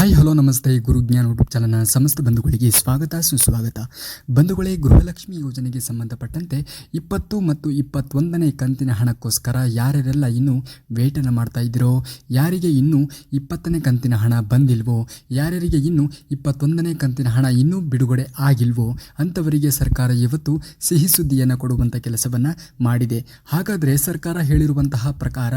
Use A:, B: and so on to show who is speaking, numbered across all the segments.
A: Hi hello ನಮಸ್ತೆ. ಗುರುಜ್ಞಾನ YouTube ಚಾನಲ್ನ ಸಮಸ್ತ ಬಂಧುಗಳಿಗೆ ಸ್ವಾಗತ, ಸುಸ್ವಾಗತ. ಬಂಧುಗಳೇ, ಗೃಹಲಕ್ಷ್ಮಿ ಯೋಜನೆಗೆ ಸಂಬಂಧಪಟ್ಟಂತೆ ಇಪ್ಪತ್ತು ಮತ್ತು ಇಪ್ಪತ್ತೊಂದನೇ ಕಂತಿನ ಹಣಕ್ಕೋಸ್ಕರ ಯಾರ್ಯಾರೆಲ್ಲ ಇನ್ನೂ ವೇಟನ ಮಾಡ್ತಾ ಇದ್ದೀರೋ, ಯಾರಿಗೆ ಇನ್ನೂ ಇಪ್ಪತ್ತನೇ ಕಂತಿನ ಹಣ ಬಂದಿಲ್ವೋ, ಯಾರ್ಯಾರಿಗೆ ಇನ್ನೂ ಇಪ್ಪತ್ತೊಂದನೇ ಕಂತಿನ ಹಣ ಇನ್ನೂ ಬಿಡುಗಡೆ ಆಗಿಲ್ವೋ, ಅಂಥವರಿಗೆ ಸರ್ಕಾರ ಇವತ್ತು ಸಿಹಿ ಸುದ್ದಿಯನ್ನು ಕೊಡುವಂಥ ಕೆಲಸವನ್ನು ಮಾಡಿದೆ. ಹಾಗಾದರೆ ಸರ್ಕಾರ ಹೇಳಿರುವಂತಹ ಪ್ರಕಾರ,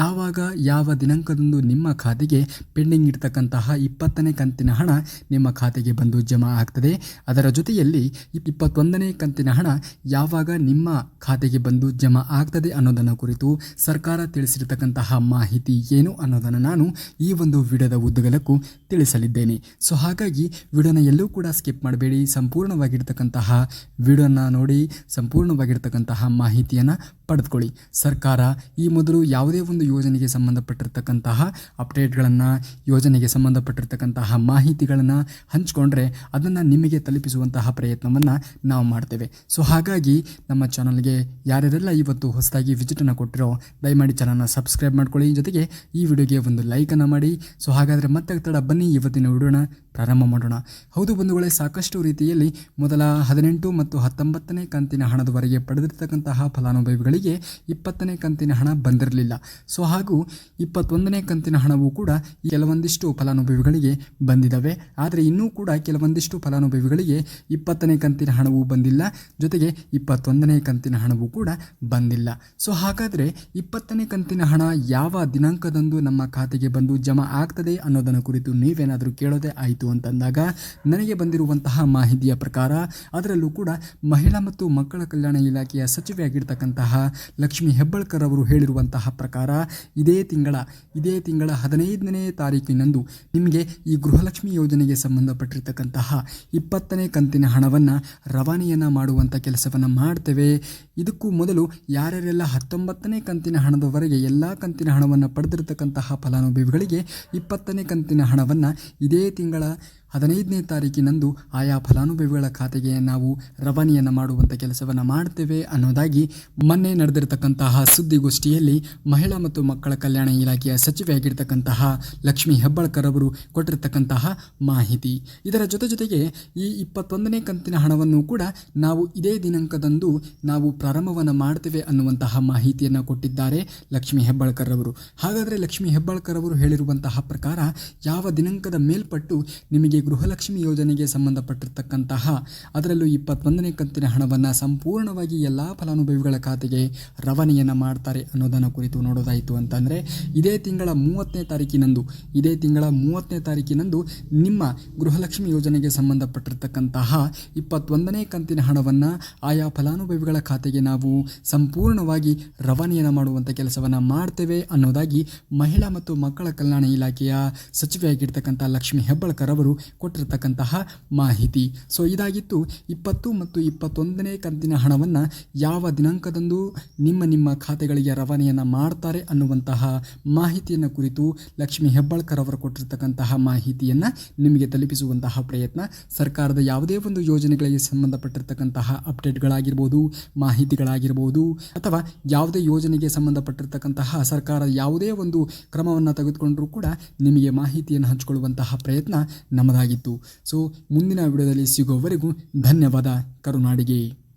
A: ಯಾವಾಗ ಯಾವ ದಿನಾಂಕದಂದು ನಿಮ್ಮ ಖಾತೆಗೆ ಪೆಂಡಿಂಗ್ ಇರ್ತಕ್ಕಂತಹ ಇಪ್ಪತ್ತನೇ ಕಂತಿನ ಹಣ ನಿಮ್ಮ ಖಾತೆಗೆ ಬಂದು ಜಮಾ ಆಗ್ತದೆ. ಅದರ ಜೊತೆಯಲ್ಲಿ ಇಪ್- ಇಪ್ಪತ್ತೊಂದನೇ ಕಂತಿನ ಹಣ ಯಾವಾಗ ನಿಮ್ಮ ಖಾತೆಗೆ ಬಂದು ಜಮಾ ಆಗ್ತದೆ ಅನ್ನೋದನ್ನು ಕುರಿತು ಸರ್ಕಾರ ತಿಳಿಸಿರ್ತಕ್ಕಂತಹ ಮಾಹಿತಿ ಏನು ಅನ್ನೋದನ್ನು ನಾನು ಈ ಒಂದು ವಿಡಿಯೋದ ಉದ್ದಗಲಕ್ಕೂ ತಿಳಿಸಲಿದ್ದೇನೆ. ಸೊ ಹಾಗಾಗಿ ವಿಡಿಯೋನ ಎಲ್ಲೂ ಕೂಡ ಸ್ಕಿಪ್ ಮಾಡಬೇಡಿ. ಸಂಪೂರ್ಣವಾಗಿರ್ತಕ್ಕಂತಹ ವಿಡಿಯೋನ ನೋಡಿ, ಸಂಪೂರ್ಣವಾಗಿರ್ತಕ್ಕಂತಹ ಮಾಹಿತಿಯನ್ನು ಪಡೆದುಕೊಳ್ಳಿ. ಸರ್ಕಾರ ಈ ಮೊದಲು ಯಾವುದೇ ಒಂದು ಯೋಜನೆಗೆ ಸಂಬಂಧಪಟ್ಟಿರ್ತಕ್ಕಂತಹ ಅಪ್ಡೇಟ್ಗಳನ್ನು, ಯೋಜನೆಗೆ ಸಂಬಂಧಪಟ್ಟಿರ್ತಕ್ಕಂತಹ ಮಾಹಿತಿಗಳನ್ನು ಹಂಚಿಕೊಂಡ್ರೆ ಅದನ್ನು ನಿಮಗೆ ತಲುಪಿಸುವಂತಹ ಪ್ರಯತ್ನವನ್ನು ನಾವು ಮಾಡ್ತೇವೆ. ಸೊ ಹಾಗಾಗಿ ನಮ್ಮ ಚಾನಲ್ಗೆ ಯಾರ್ಯಾರೆಲ್ಲ ಇವತ್ತು ಹೊಸದಾಗಿ ವಿಸಿಟನ್ನು ಕೊಟ್ಟಿರೋ, ದಯಮಾಡಿ ಚಾನಲ್ನ ಸಬ್ಸ್ಕ್ರೈಬ್ ಮಾಡ್ಕೊಳ್ಳಿ. ಜೊತೆಗೆ ಈ ವಿಡಿಯೋಗೆ ಒಂದು ಲೈಕನ್ನು ಮಾಡಿ. ಸೊ ಹಾಗಾದರೆ ಮತ್ತೆ ತಡ ಬನ್ನಿ. ಇವತ್ತಿನ ವಿಡಿಯೋನ ಪ್ರಾರಂಭ ಮಾಡೋಣ. ಹೌದು ಬಂಧುಗಳೇ, ಸಾಕಷ್ಟು ರೀತಿಯಲ್ಲಿ ಮೊದಲ ಹದಿನೆಂಟು ಮತ್ತು ಹತ್ತೊಂಬತ್ತನೇ ಕಂತಿನ ಹಣದವರೆಗೆ ಪಡೆದಿರ್ತಕ್ಕಂತಹ ಫಲಾನುಭವಿಗಳಿಗೆ ಇಪ್ಪತ್ತನೇ ಕಂತಿನ ಹಣ ಬಂದಿರಲಿಲ್ಲ. ಸೊ, ಹಾಗೂ ಇಪ್ಪತ್ತೊಂದನೇ ಕಂತಿನ ಹಣವೂ ಕೂಡ ಕೆಲವೊಂದಿಷ್ಟು ಫಲಾನುಭವಿಗಳಿಗೆ ಬಂದಿದ್ದಾವೆ. ಆದರೆ ಇನ್ನೂ ಕೂಡ ಕೆಲವೊಂದಿಷ್ಟು ಫಲಾನುಭವಿಗಳಿಗೆ ಇಪ್ಪತ್ತನೇ ಕಂತಿನ ಹಣವೂ ಬಂದಿಲ್ಲ. ಜೊತೆಗೆ ಇಪ್ಪತ್ತೊಂದನೇ ಕಂತಿನ ಹಣವೂ ಕೂಡ ಬಂದಿಲ್ಲ. ಸೊ, ಹಾಗಾದರೆ ಇಪ್ಪತ್ತನೇ ಕಂತಿನ ಹಣ ಯಾವ ದಿನಾಂಕದಂದು ನಮ್ಮ ಖಾತೆಗೆ ಬಂದು ಜಮಾ ಆಗ್ತದೆ ಅನ್ನೋದನ್ನು ಕುರಿತು ನೀವೇನಾದರೂ ಕೇಳೋದೇ ಆಯಿತು ಅಂತಂದಾಗ ನನಗೆ ಬಂದಿರುವಂತಹ ಮಾಹಿತಿಯ ಪ್ರಕಾರ ಅದರಲ್ಲೂ ಕೂಡ ಮಹಿಳಾ ಮತ್ತು ಮಕ್ಕಳ ಕಲ್ಯಾಣ ಇಲಾಖೆಯ ಸಚಿವೆಯಾಗಿರ್ತಕ್ಕಂತಹ ಲಕ್ಷ್ಮಿ ಹೆಬ್ಬಳ್ಕರ್ ಅವರು ಹೇಳಿರುವಂತಹ ಪ್ರಕಾರ ಇದೇ ತಿಂಗಳ ಇದೇ ತಿಂಗಳ ಹದಿನೈದನೇ ತಾರೀಕಿನಂದು ನಿಮಗೆ ಈ ಗೃಹಲಕ್ಷ್ಮಿ ಯೋಜನೆಗೆ ಸಂಬಂಧಪಟ್ಟಿರ್ತಕ್ಕಂತಹ ಇಪ್ಪತ್ತನೇ ಕಂತಿನ ಹಣವನ್ನು ರವಾನೆಯನ್ನು ಮಾಡುವಂಥ ಕೆಲಸವನ್ನು ಮಾಡ್ತೇವೆ. ಇದಕ್ಕೂ ಮೊದಲು ಯಾರ್ಯಾರೆಲ್ಲ ಹತ್ತೊಂಬತ್ತನೇ ಕಂತಿನ ಹಣದವರೆಗೆ ಎಲ್ಲ ಕಂತಿನ ಹಣವನ್ನು ಪಡೆದಿರತಕ್ಕಂತಹ ಫಲಾನುಭವಿಗಳಿಗೆ ಇಪ್ಪತ್ತನೇ ಕಂತಿನ ಹಣವನ್ನು ಇದೇ ತಿಂಗಳ ಹದಿನೈದನೇ ತಾರೀಕಿನಂದು ಆಯಾ ಫಲಾನುಭವಿಗಳ ಖಾತೆಗೆ ನಾವು ರವಾನೆಯನ್ನು ಮಾಡುವಂಥ ಕೆಲಸವನ್ನು ಮಾಡ್ತೇವೆ ಅನ್ನೋದಾಗಿ ಮೊನ್ನೆ ನಡೆದಿರತಕ್ಕಂತಹ ಸುದ್ದಿಗೋಷ್ಠಿಯಲ್ಲಿ ಮಹಿಳಾ ಮತ್ತು ಮಕ್ಕಳ ಕಲ್ಯಾಣ ಇಲಾಖೆಯ ಸಚಿವೆಯಾಗಿರ್ತಕ್ಕಂತಹ ಲಕ್ಷ್ಮಿ ಹೆಬ್ಬಾಳ್ಕರ್ ಅವರು ಕೊಟ್ಟಿರ್ತಕ್ಕಂತಹ ಮಾಹಿತಿ. ಇದರ ಜೊತೆ ಜೊತೆಗೆ ಈ ಇಪ್ಪತ್ತೊಂದನೇ ಕಂತಿನ ಹಣವನ್ನು ಕೂಡ ನಾವು ಇದೇ ದಿನಾಂಕದಂದು ನಾವು ಪ್ರಾರಂಭವನ್ನು ಮಾಡ್ತೇವೆ ಅನ್ನುವಂತಹ ಮಾಹಿತಿಯನ್ನು ಕೊಟ್ಟಿದ್ದಾರೆ ಲಕ್ಷ್ಮಿ ಹೆಬ್ಬಾಳ್ಕರ್ ಅವರು. ಹಾಗಾದರೆ ಲಕ್ಷ್ಮೀ ಹೆಬ್ಬಾಳ್ಕರ್ ಅವರು ಹೇಳಿರುವಂತಹ ಪ್ರಕಾರ ಯಾವ ದಿನಾಂಕದ ಮೇಲ್ಪಟ್ಟು ನಿಮಗೆ ಗೃಹಲಕ್ಷ್ಮಿ ಯೋಜನೆಗೆ ಸಂಬಂಧಪಟ್ಟಿರ್ತಕ್ಕಂತಹ ಅದರಲ್ಲೂ ಇಪ್ಪತ್ತೊಂದನೇ ಕಂತಿನ ಹಣವನ್ನು ಸಂಪೂರ್ಣವಾಗಿ ಎಲ್ಲ ಫಲಾನುಭವಿಗಳ ಖಾತೆಗೆ ರವಾನೆಯನ್ನು ಮಾಡ್ತಾರೆ ಅನ್ನೋದನ್ನು ಕುರಿತು ನೋಡೋದಾಯಿತು ಅಂತಂದರೆ, ಇದೇ ತಿಂಗಳ ಮೂವತ್ತನೇ ತಾರೀಕಿನಂದು, ಇದೇ ತಿಂಗಳ ಮೂವತ್ತನೇ ತಾರೀಕಿನಂದು ನಿಮ್ಮ ಗೃಹಲಕ್ಷ್ಮಿ ಯೋಜನೆಗೆ ಸಂಬಂಧಪಟ್ಟಿರ್ತಕ್ಕಂತಹ ಇಪ್ಪತ್ತೊಂದನೇ ಕಂತಿನ ಹಣವನ್ನು ಆಯಾ ಫಲಾನುಭವಿಗಳ ಖಾತೆಗೆ ನಾವು ಸಂಪೂರ್ಣವಾಗಿ ರವಾನೆಯನ್ನು ಮಾಡುವಂಥ ಕೆಲಸವನ್ನು ಮಾಡ್ತೇವೆ ಅನ್ನೋದಾಗಿ ಮಹಿಳಾ ಮತ್ತು ಮಕ್ಕಳ ಕಲ್ಯಾಣ ಇಲಾಖೆಯ ಸಚಿವೆಯಾಗಿರ್ತಕ್ಕಂಥ ಲಕ್ಷ್ಮಿ ಹೆಬ್ಬಾಳ್ಕರ್ ಅವರು ಕೊಟ್ಟಿರ್ತಕ್ಕಂತಹ ಮಾಹಿತಿ. ಸೊ ಇದಾಗಿತ್ತು ಇಪ್ಪತ್ತು ಮತ್ತು ಇಪ್ಪತ್ತೊಂದನೇ ಕಂತಿನ ಹಣವನ್ನು ಯಾವ ದಿನಾಂಕದಂದು ನಿಮ್ಮ ನಿಮ್ಮ ಖಾತೆಗಳಿಗೆ ರವಾನೆಯನ್ನು ಮಾಡ್ತಾರೆ ಅನ್ನುವಂತಹ ಮಾಹಿತಿಯನ್ನು ಕುರಿತು ಲಕ್ಷ್ಮಿ ಹೆಬ್ಬಾಳ್ಕರ್ ಅವರು ಕೊಟ್ಟಿರ್ತಕ್ಕಂತಹ ಮಾಹಿತಿಯನ್ನು ನಿಮಗೆ ತಲುಪಿಸುವಂತಹ ಪ್ರಯತ್ನ. ಸರ್ಕಾರದ ಯಾವುದೇ ಒಂದು ಯೋಜನೆಗಳಿಗೆ ಸಂಬಂಧಪಟ್ಟಿರ್ತಕ್ಕಂತಹ ಅಪ್ಡೇಟ್ಗಳಾಗಿರ್ಬೋದು, ಮಾಹಿತಿಗಳಾಗಿರ್ಬೋದು, ಅಥವಾ ಯಾವುದೇ ಯೋಜನೆಗೆ ಸಂಬಂಧಪಟ್ಟಿರ್ತಕ್ಕಂತಹ ಸರ್ಕಾರ ಯಾವುದೇ ಒಂದು ಕ್ರಮವನ್ನು ತೆಗೆದುಕೊಂಡರೂ ಕೂಡ ನಿಮಗೆ ಮಾಹಿತಿಯನ್ನು ಹಂಚಿಕೊಳ್ಳುವಂತಹ ಪ್ರಯತ್ನ ನಮ್ಮದಾಗಿತ್ತು ಸೊ ಮುಂದಿನ ವಿಡಿಯೋದಲ್ಲಿ ಸಿಗೋವರೆಗೂ ಧನ್ಯವಾದ. ಕರುನಾಡಿಗೆ.